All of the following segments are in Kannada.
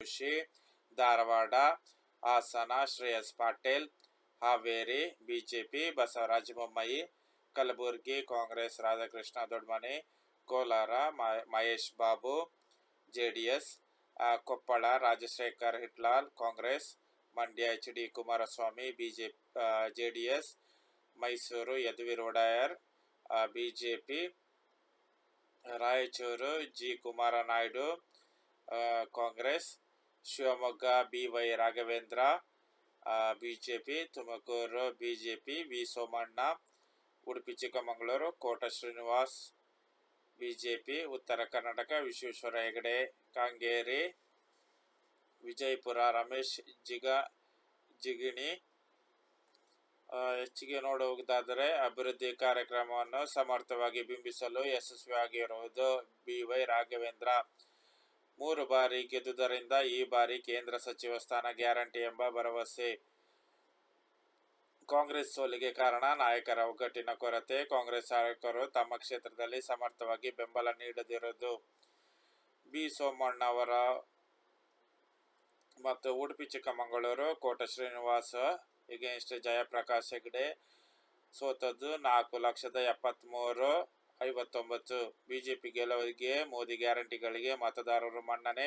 ಜೋಶಿ ಧಾರವಾಡ ಹಾಸನ ಶ್ರೇಯಸ್ ಪಾಟೀಲ್ ಹಾವೇರಿ ಬಿಜೆಪಿ ಬಸವರಾಜ ಬೊಮ್ಮಾಯಿ ಕಲಬುರಗಿ ಕಾಂಗ್ರೆಸ್ ರಾಧಾಕೃಷ್ಣ ದೊಡ್ಮನಿ ಕೋಲಾರ ಮ- Mahesh Babu J D S Koppal Rajashekhar Hitnal Congress Mandya H D Kumaraswamy BJP J D S Mysuru Yaduveer Wadiyar BJP Raichur G Kumaranaidu ಆ, Congress Shivamogga, B Y Raghavendra BJP, Tumakuru, BJP, V Somanna, Udupi, Chikkamagaluru, Kota Srinivas, BJP, Uttara Karnataka, Vishweshwar Hegde, Kageri, Vijayapura, Ramesh, ಜಿಗ, Jigani. ಹೆಚ್ಚಿಗೆ ನೋಡುವುದಾದರೆ ಅಭಿವೃದ್ಧಿ ಕಾರ್ಯಕ್ರಮವನ್ನು ಸಮರ್ಥವಾಗಿ ಬಿಂಬಿಸಲು ಯಶಸ್ವಿಯಾಗಿರುವುದು ಬಿ ವೈ ರಾಘವೇಂದ್ರ. ಮೂರು ಬಾರಿ ಗೆದ್ದುದರಿಂದ ಈ ಬಾರಿ ಕೇಂದ್ರ ಸಚಿವ ಸ್ಥಾನ ಗ್ಯಾರಂಟಿ ಎಂಬ ಭರವಸೆ. ಕಾಂಗ್ರೆಸ್ ಸೋಲಿಗೆ ಕಾರಣ ನಾಯಕರ ಒಗ್ಗಟ್ಟಿನ ಕೊರತೆ. ಕಾಂಗ್ರೆಸ್ ನಾಯಕರು ತಮ್ಮ ಕ್ಷೇತ್ರದಲ್ಲಿ ಸಮರ್ಥವಾಗಿ ಬೆಂಬಲ ನೀಡದಿರುವುದು. ಬಿ ಸೋಮಣ್ಣ ಅವರ ಮತ್ತು ಉಡುಪಿ ಚಿಕ್ಕಮಗಳೂರು ಕೋಟ ಶ್ರೀನಿವಾಸ, ಎಗೇನ್ಸ್ಟ್ ಜಯಪ್ರಕಾಶ್ ಹೆಗ್ಡೆ ಸೋತದ್ದು ನಾಲ್ಕು ಲಕ್ಷದ ಎಪ್ಪತ್ತ್ಮೂರು ಐವತ್ತೊಂಬತ್ತು. ಬಿಜೆಪಿ ಗೆಲುವಿಗೆ ಮೋದಿ ಗ್ಯಾರಂಟಿಗಳಿಗೆ ಮತದಾರರು ಮನ್ನಣೆ.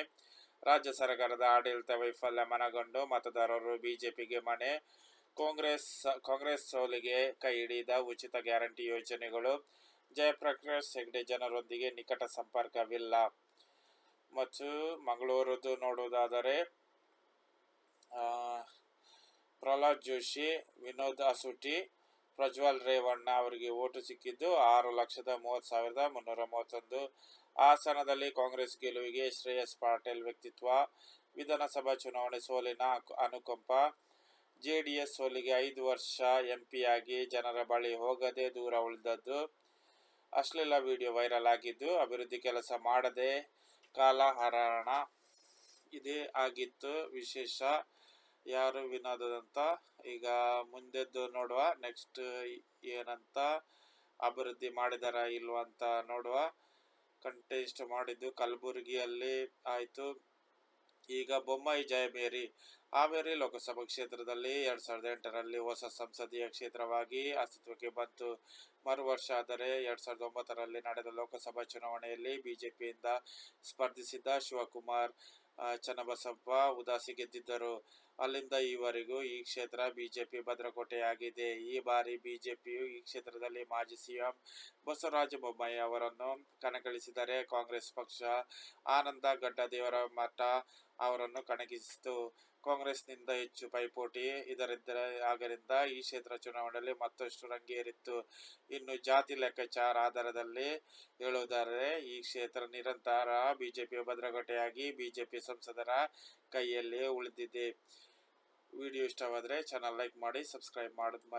ರಾಜ್ಯ ಸರ್ಕಾರದ ಆಡಳಿತ ವೈಫಲ್ಯ ಮನಗೊಂಡು ಮತದಾರರು ಬಿಜೆಪಿಗೆ ಮಣೆ. ಕಾಂಗ್ರೆಸ್ ಕಾಂಗ್ರೆಸ್ ಸೋಲಿಗೆ ಕೈ ಹಿಡಿದ ಉಚಿತ ಗ್ಯಾರಂಟಿ ಯೋಜನೆಗಳು. ಜಯಪ್ರಕಾಶ್ ಹೆಗ್ಡೆ ಜನರೊಂದಿಗೆ ನಿಕಟ ಸಂಪರ್ಕವಿಲ್ಲ. ಮತ್ತು ಮಂಗಳೂರದ್ದು ನೋಡುವುದಾದರೆ ಪ್ರಹ್ಲಾದ್ ಜೋಶಿ, ವಿನೋದ್ ಅಸೂಟಿ ಪ್ರಜ್ವಲ್ ರೇವಣ್ಣ ಅವರಿಗೆ ಓಟು ಸಿಕ್ಕಿದ್ದು ಆರು ಲಕ್ಷದ ಮೂವತ್ತು ಸಾವಿರದ ಮುನ್ನೂರ ಮೂವತ್ತೊಂದು. ಹಾಸನದಲ್ಲಿ ಕಾಂಗ್ರೆಸ್ ಗೆಲುವಿಗೆ ಶ್ರೇಯಸ್ ಪಾಟೀಲ್ ವ್ಯಕ್ತಿತ್ವ. ವಿಧಾನಸಭಾ ಚುನಾವಣೆ ಸೋಲಿನ ಅನುಕಂಪ. ಜೆ ಡಿ ಎಸ್ ಸೋಲಿಗೆ ಐದು ವರ್ಷ ಎಂಪಿಯಾಗಿ ಜನರ ಬಳಿ ಹೋಗದೆ ದೂರ ಉಳಿದದ್ದು ಅಶ್ಲೀಲ ವಿಡಿಯೋ ವೈರಲ್ ಆಗಿದ್ದು ಅಭಿವೃದ್ಧಿ ಕೆಲಸ ಮಾಡದೆ ಕಾಲಹರಣ ಇದೇ ಆಗಿತ್ತು. ವಿಶೇಷ ಯಾರು ವಿನೋದಂತ ಈಗ ಮುಂದೆದ್ದು ನೋಡುವ ನೆಕ್ಸ್ಟ್ ಏನಂತ ಅಭಿವೃದ್ಧಿ ಮಾಡಿದಾರ ಇಲ್ವ ಅಂತ ನೋಡುವ. ಕಂಟೆಸ್ಟ್ ಮಾಡಿದ್ದು ಕಲಬುರಗಿಯಲ್ಲಿ ಆಯಿತು. ಈಗ ಬೊಮ್ಮಾಯಿ ಜಯಬೇರಿ ಹಾವೇರಿ ಲೋಕಸಭಾ ಕ್ಷೇತ್ರದಲ್ಲಿ ಎರಡು ಸಾವಿರದ ಎಂಟರಲ್ಲಿ ಹೊಸ ಸಂಸದೀಯ ಕ್ಷೇತ್ರವಾಗಿ ಅಸ್ತಿತ್ವಕ್ಕೆ ಬಂತು. ಮರು ವರ್ಷ ಆದರೆ ಎರಡು ಸಾವಿರದ ಒಂಬತ್ತರಲ್ಲಿ ನಡೆದ ಲೋಕಸಭಾ ಚುನಾವಣೆಯಲ್ಲಿ ಬಿಜೆಪಿಯಿಂದ ಸ್ಪರ್ಧಿಸಿದ್ದ ಶಿವಕುಮಾರ್ ಚನ್ನಬಸಪ್ಪ ಉದಾಸಿ ಗೆದ್ದಿದ್ದರು. ಅಲ್ಲಿಂದ ಈವರೆಗೂ ಈ ಕ್ಷೇತ್ರ ಬಿಜೆಪಿ ಭದ್ರಕೋಟೆಯಾಗಿದೆ. ಈ ಬಾರಿ ಬಿಜೆಪಿಯು ಈ ಕ್ಷೇತ್ರದಲ್ಲಿ ಮಾಜಿ ಸಿಎಂ ಬಸವರಾಜ ಬೊಮ್ಮಾಯಿ ಅವರನ್ನು ಕಣಕ್ಕಿಳಿಸಿದರೆ ಕಾಂಗ್ರೆಸ್ ಪಕ್ಷ ಆನಂದ ಗಡ್ಡದೇವರ ಮಠ ಅವರನ್ನು ಕಣಕ್ಕಿಳಿಸಿತು. ಕಾಂಗ್ರೆಸ್ನಿಂದ ಹೆಚ್ಚು ಪೈಪೋಟಿ ಇದರಿಂದ ಆದ್ದರಿಂದ ಈ ಕ್ಷೇತ್ರ ಚುನಾವಣೆಯಲ್ಲಿ ಮತ್ತಷ್ಟು ರಂಗೇರಿತ್ತು. ಇನ್ನು ಜಾತಿ ಲೆಕ್ಕಾಚಾರ ಆಧಾರದಲ್ಲಿ ಹೇಳುವುದಾದರೆ, ಈ ಕ್ಷೇತ್ರ ನಿರಂತರ ಬಿಜೆಪಿಯ ಭದ್ರಕೋಟೆಯಾಗಿ ಬಿಜೆಪಿ ಸಂಸದರ ಕೈಯಲ್ಲಿ ಉಳಿದಿದೆ. ವಿಡಿಯೋ ಇಷ್ಟವಾದರೆ, ಚಾನಲ್ ಲೈಕ್ ಮಾಡಿ, ಸಬ್ಸ್ಕ್ರೈಬ್ ಮಾಡೋದು